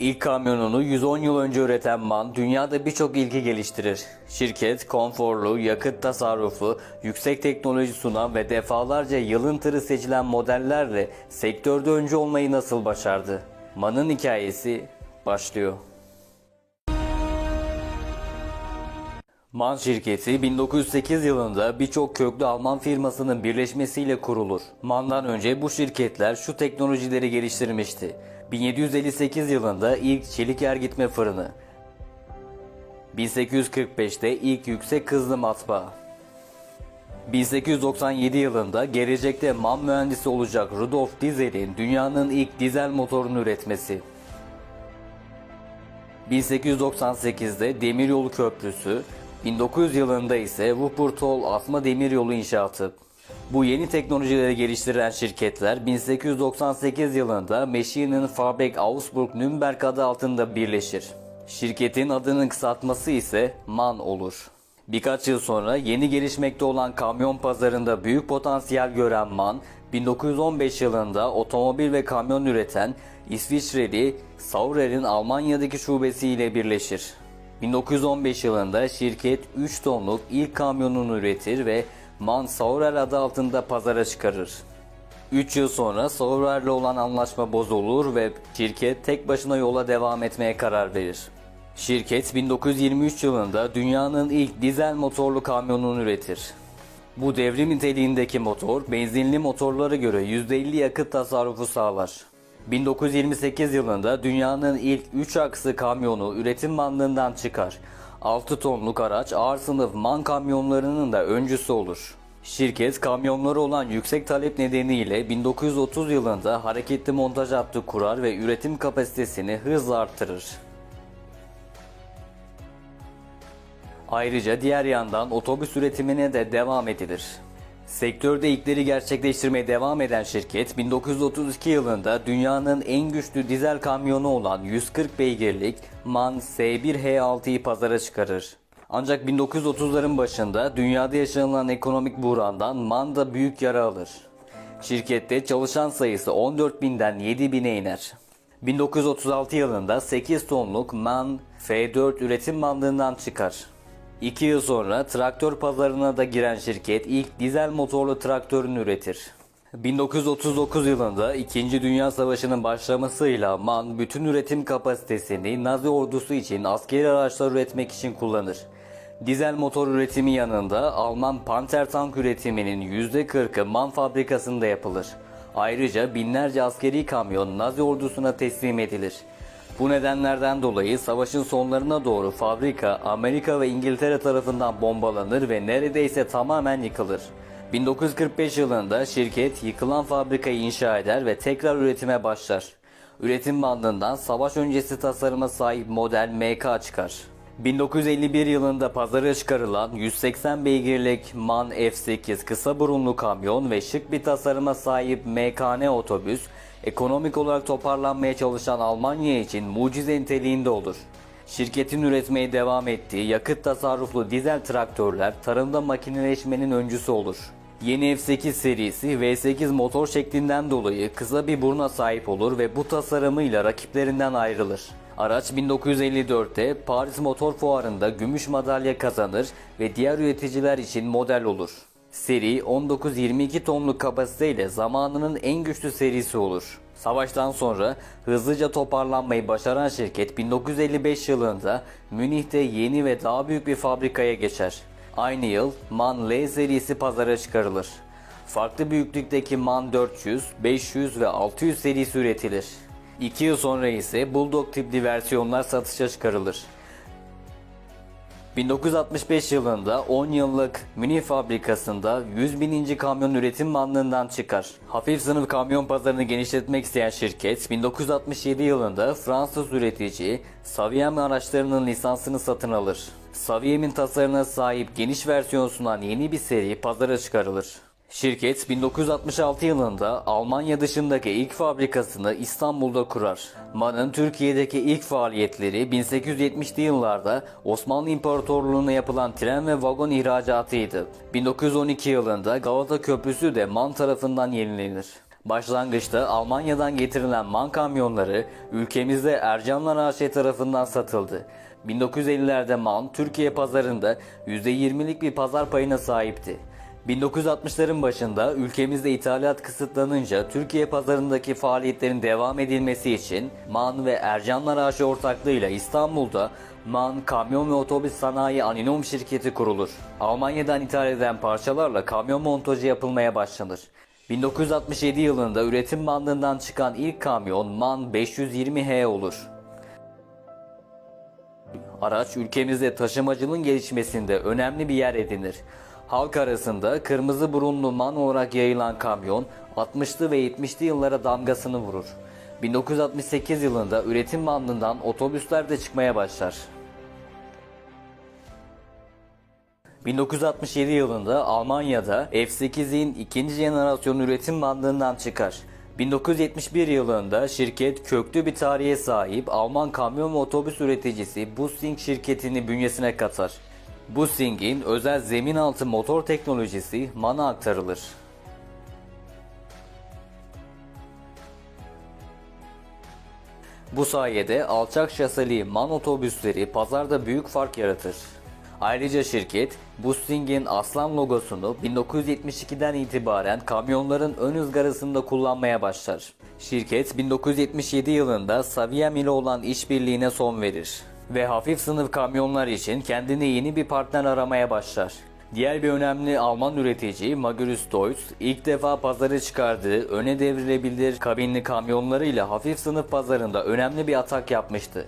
İlk kamyonunu 110 yıl önce üreten MAN dünyada birçok ilki geliştirir. Şirket konforlu, yakıt tasarrufu, yüksek teknoloji sunan ve defalarca yılın tırı seçilen modellerle sektörde öncü olmayı nasıl başardı? MAN'ın hikayesi başlıyor. MAN şirketi 1908 yılında birçok köklü Alman firmasının birleşmesiyle kurulur. MAN'dan önce bu şirketler şu teknolojileri geliştirmişti. 1758 yılında ilk çelik ergitme fırını. 1845'te ilk yüksek hızlı matbaa. 1897 yılında gelecekte MAN mühendisi olacak Rudolf Diesel'in dünyanın ilk dizel motorunu üretmesi. 1898'de Demiryolu Köprüsü, 1900 yılında ise Wuppertal Asma Demiryolu inşaatı. Bu yeni teknolojileri geliştiren şirketler 1898 yılında Maschinen Fabrik Augsburg Nürnberg adı altında birleşir. Şirketin adının kısaltması ise MAN olur. Birkaç yıl sonra yeni gelişmekte olan kamyon pazarında büyük potansiyel gören MAN, 1915 yılında otomobil ve kamyon üreten İsviçreli Saurer'in Almanya'daki şubesiyle birleşir. 1915 yılında şirket 3 tonluk ilk kamyonunu üretir ve MAN Saurer adı altında pazara çıkarır. 3 yıl sonra Saurer'le olan anlaşma bozulur ve şirket tek başına yola devam etmeye karar verir. Şirket 1923 yılında dünyanın ilk dizel motorlu kamyonunu üretir. Bu devrim niteliğindeki motor benzinli motorlara göre %50 yakıt tasarrufu sağlar. 1928 yılında dünyanın ilk 3 aksı kamyonu üretim bandından çıkar. 6 tonluk araç ağır sınıf MAN kamyonlarının da öncüsü olur. Şirket kamyonlara olan yüksek talep nedeniyle 1930 yılında hareketli montaj hattı kurar ve üretim kapasitesini hızla arttırır. Ayrıca diğer yandan otobüs üretimine de devam edilir. Sektörde ilkleri gerçekleştirmeye devam eden şirket 1932 yılında dünyanın en güçlü dizel kamyonu olan 140 beygirlik MAN S1H6'yı pazara çıkarır. Ancak 1930'ların başında dünyada yaşanılan ekonomik buhrandan MAN da büyük yara alır. Şirkette çalışan sayısı 14.000'den 7.000'e iner. 1936 yılında 8 tonluk MAN F4 üretim bandından çıkar. 2 yıl sonra traktör pazarına da giren şirket ilk dizel motorlu traktörünü üretir. 1939 yılında 2. Dünya Savaşı'nın başlamasıyla MAN bütün üretim kapasitesini Nazi ordusu için askeri araçlar üretmek için kullanır. Dizel motor üretimi yanında Alman Panther tank üretiminin %40'ı MAN fabrikasında yapılır. Ayrıca binlerce askeri kamyon Nazi ordusuna teslim edilir. Bu nedenlerden dolayı savaşın sonlarına doğru fabrika Amerika ve İngiltere tarafından bombalanır ve neredeyse tamamen yıkılır. 1945 yılında şirket yıkılan fabrikayı inşa eder ve tekrar üretime başlar. Üretim bandından savaş öncesi tasarıma sahip model MK çıkar. 1951 yılında pazara çıkarılan 180 beygirlik MAN F8 kısa burunlu kamyon ve şık bir tasarıma sahip MKN otobüs ekonomik olarak toparlanmaya çalışan Almanya için mucize niteliğinde olur. Şirketin üretmeye devam ettiği yakıt tasarruflu dizel traktörler tarımda makineleşmenin öncüsü olur. Yeni F8 serisi V8 motor şeklinden dolayı kısa bir buruna sahip olur ve bu tasarımıyla rakiplerinden ayrılır. Araç 1954'te Paris Motor Fuarı'nda gümüş madalya kazanır ve diğer üreticiler için model olur. Seri 19-22 tonluk kapasiteyle zamanının en güçlü serisi olur. Savaştan sonra hızlıca toparlanmayı başaran şirket 1955 yılında Münih'te yeni ve daha büyük bir fabrikaya geçer. Aynı yıl MAN L serisi pazara çıkarılır. Farklı büyüklükteki MAN 400, 500 ve 600 serisi üretilir. 2 yıl sonra ise Bulldog tipli versiyonlar satışa çıkarılır. 1965 yılında 10 yıllık Münih fabrikasında 100 bininci kamyon üretim bandından çıkar. Hafif sınıf kamyon pazarını genişletmek isteyen şirket 1967 yılında Fransız üretici Saviem araçlarının lisansını satın alır. Saviem'in tasarımına sahip geniş versiyon sunan yeni bir seri pazara çıkarılır. Şirket 1966 yılında Almanya dışındaki ilk fabrikasını İstanbul'da kurar. MAN'ın Türkiye'deki ilk faaliyetleri 1870'li yıllarda Osmanlı İmparatorluğu'na yapılan tren ve vagon ihracatıydı. 1912 yılında Galata Köprüsü de MAN tarafından yenilenir. Başlangıçta Almanya'dan getirilen MAN kamyonları ülkemizde Ercanlar AŞ tarafından satıldı. 1950'lerde MAN Türkiye pazarında %20'lik bir pazar payına sahipti. 1960'ların başında ülkemizde ithalat kısıtlanınca Türkiye pazarındaki faaliyetlerin devam edilmesi için MAN ve Ercanlar AŞ ortaklığıyla İstanbul'da MAN Kamyon ve Otobüs Sanayi Anonim Şirketi kurulur. Almanya'dan ithal edilen parçalarla kamyon montajı yapılmaya başlanır. 1967 yılında üretim bandından çıkan ilk kamyon MAN 520H olur. Araç ülkemizde taşımacılığın gelişmesinde önemli bir yer edinir. Halk arasında kırmızı burunlu man olarak yayılan kamyon 60'lı ve 70'li yıllara damgasını vurur. 1968 yılında üretim bandından otobüsler de çıkmaya başlar. 1967 yılında Almanya'da F8'in ikinci jenerasyon üretim bandından çıkar. 1971 yılında şirket köklü bir tarihe sahip Alman kamyon ve otobüs üreticisi Bussing şirketini bünyesine katar. Bussing'in özel zemin altı motor teknolojisi MAN'a aktarılır. Bu sayede alçak şaseli MAN otobüsleri pazarda büyük fark yaratır. Ayrıca şirket Bussing'in aslan logosunu 1972'den itibaren kamyonların ön ızgarasında kullanmaya başlar. Şirket 1977 yılında Saviem ile olan işbirliğine son verir ve hafif sınıf kamyonlar için kendine yeni bir partner aramaya başlar. Diğer bir önemli Alman üretici Magirus Deutz ilk defa pazara çıkardığı öne devrilebilir kabinli kamyonlarıyla hafif sınıf pazarında önemli bir atak yapmıştı.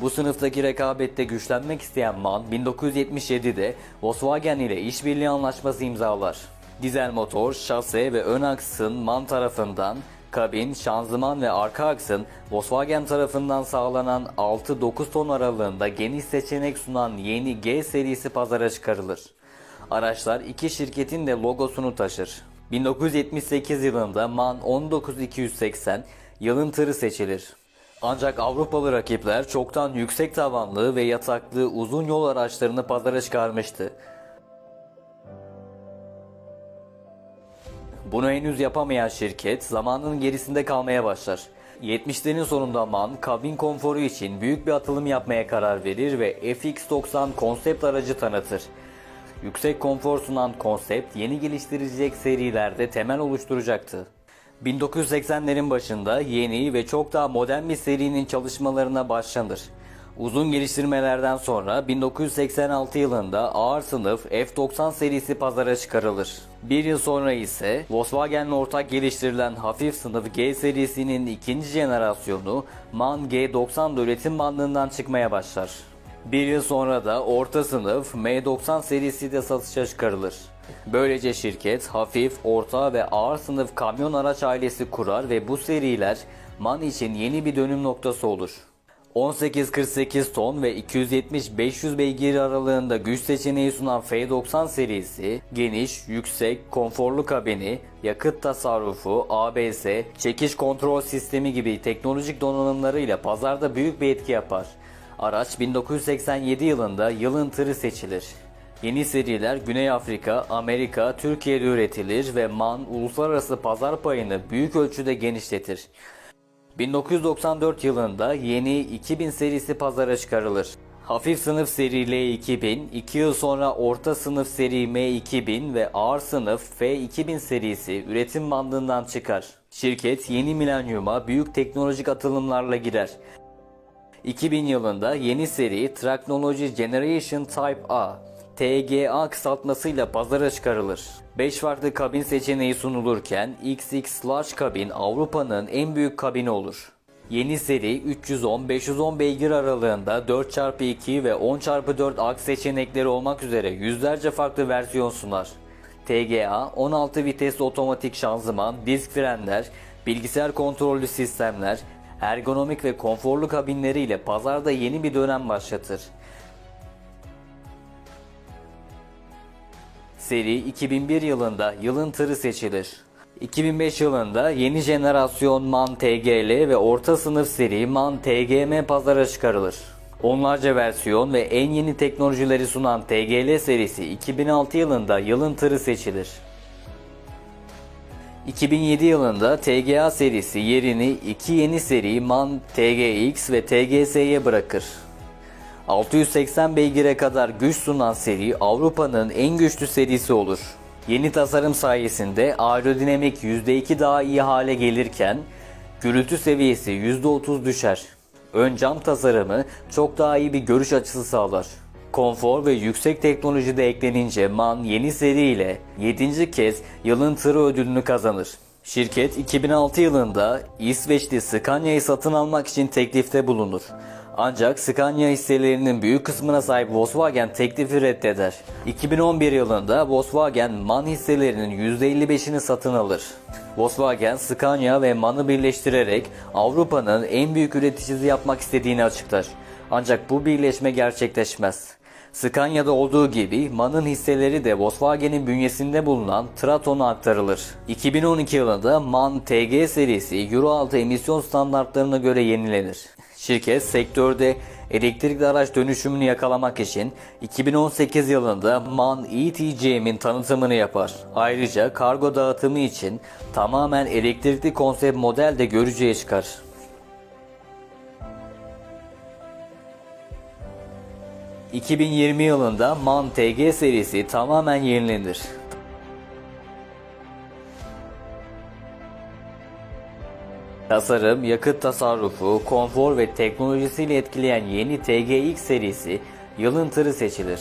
Bu sınıftaki rekabette güçlenmek isteyen MAN 1977'de Volkswagen ile işbirliği anlaşması imzalar. Dizel motor, şase ve ön aksın MAN tarafından, kabin, şanzıman ve arka aksın Volkswagen tarafından sağlanan 6-9 ton aralığında geniş seçenek sunan yeni G serisi pazara çıkarılır. Araçlar iki şirketin de logosunu taşır. 1978 yılında MAN 19280 yılın tırı seçilir. Ancak Avrupalı rakipler çoktan yüksek tavanlı ve yataklı uzun yol araçlarını pazara çıkarmıştı. Bunu henüz yapamayan şirket zamanın gerisinde kalmaya başlar. 70'lerin sonunda MAN kabin konforu için büyük bir atılım yapmaya karar verir ve FX90 konsept aracı tanıtır. Yüksek konfor sunan konsept yeni geliştirilecek serilerde temel oluşturacaktı. 1980'lerin başında yeni ve çok daha modern bir serinin çalışmalarına başlanır. Uzun geliştirmelerden sonra 1986 yılında ağır sınıf F90 serisi pazara çıkarılır. Bir yıl sonra ise Volkswagen'le ortak geliştirilen hafif sınıf G serisinin ikinci jenerasyonu MAN G90 üretim bandından çıkmaya başlar. Bir yıl sonra da orta sınıf M90 serisi de satışa çıkarılır. Böylece şirket hafif, orta ve ağır sınıf kamyon araç ailesi kurar ve bu seriler MAN için yeni bir dönüm noktası olur. 18-48 ton ve 270-500 beygir aralığında güç seçeneği sunan F90 serisi, geniş, yüksek, konforlu kabini, yakıt tasarrufu, ABS, çekiş kontrol sistemi gibi teknolojik donanımlarıyla pazarda büyük bir etki yapar. Araç 1987 yılında yılın tırı seçilir. Yeni seriler Güney Afrika, Amerika, Türkiye'de üretilir ve MAN uluslararası pazar payını büyük ölçüde genişletir. 1994 yılında yeni 2000 serisi pazara çıkarılır. Hafif sınıf seri L2000, 2 yıl sonra orta sınıf seri M2000 ve ağır sınıf F2000 serisi üretim bandından çıkar. Şirket yeni milenyuma büyük teknolojik atılımlarla girer. 2000 yılında yeni seri Technology Generation Type A, TGA kısaltmasıyla pazara çıkarılır. 5 farklı kabin seçeneği sunulurken XX Large kabin Avrupa'nın en büyük kabini olur. Yeni seri 310-510 beygir aralığında 4x2 ve 10x4 aks seçenekleri olmak üzere yüzlerce farklı versiyon sunar. TGA 16 vites otomatik şanzıman, disk frenler, bilgisayar kontrollü sistemler, ergonomik ve konforlu kabinleriyle pazarda yeni bir dönem başlatır. Seri 2001 yılında yılın tırı seçilir. 2005 yılında yeni jenerasyon MAN TGL ve orta sınıf seri MAN TGM pazara çıkarılır. Onlarca versiyon ve en yeni teknolojileri sunan TGL serisi 2006 yılında yılın tırı seçilir. 2007 yılında TGA serisi yerini iki yeni seri MAN TGX ve TGS'ye bırakır. 680 beygire kadar güç sunan seri Avrupa'nın en güçlü serisi olur. Yeni tasarım sayesinde aerodinamik %2 daha iyi hale gelirken gürültü seviyesi %30 düşer. Ön cam tasarımı çok daha iyi bir görüş açısı sağlar. Konfor ve yüksek teknoloji de eklenince MAN yeni seri ile 7. kez yılın tırı ödülünü kazanır. Şirket 2006 yılında İsveçli Scania'yı satın almak için teklifte bulunur. Ancak Scania hisselerinin büyük kısmına sahip Volkswagen teklifi reddeder. 2011 yılında Volkswagen MAN hisselerinin %55'ini satın alır. Volkswagen, Scania ve MAN'ı birleştirerek Avrupa'nın en büyük üreticisi yapmak istediğini açıklar. Ancak bu birleşme gerçekleşmez. Scania'da olduğu gibi MAN'ın hisseleri de Volkswagen'in bünyesinde bulunan Traton'a aktarılır. 2012 yılında MAN TG serisi Euro 6 emisyon standartlarına göre yenilenir. Şirket sektörde elektrikli araç dönüşümünü yakalamak için 2018 yılında MAN ETCM'in tanıtımını yapar. Ayrıca kargo dağıtımı için tamamen elektrikli konsept model de görücüye çıkar. 2020 yılında MAN TG serisi tamamen yenilenir. Tasarım, yakıt tasarrufu, konfor ve teknolojisiyle etkileyen yeni TGX serisi yılın tırı seçilir.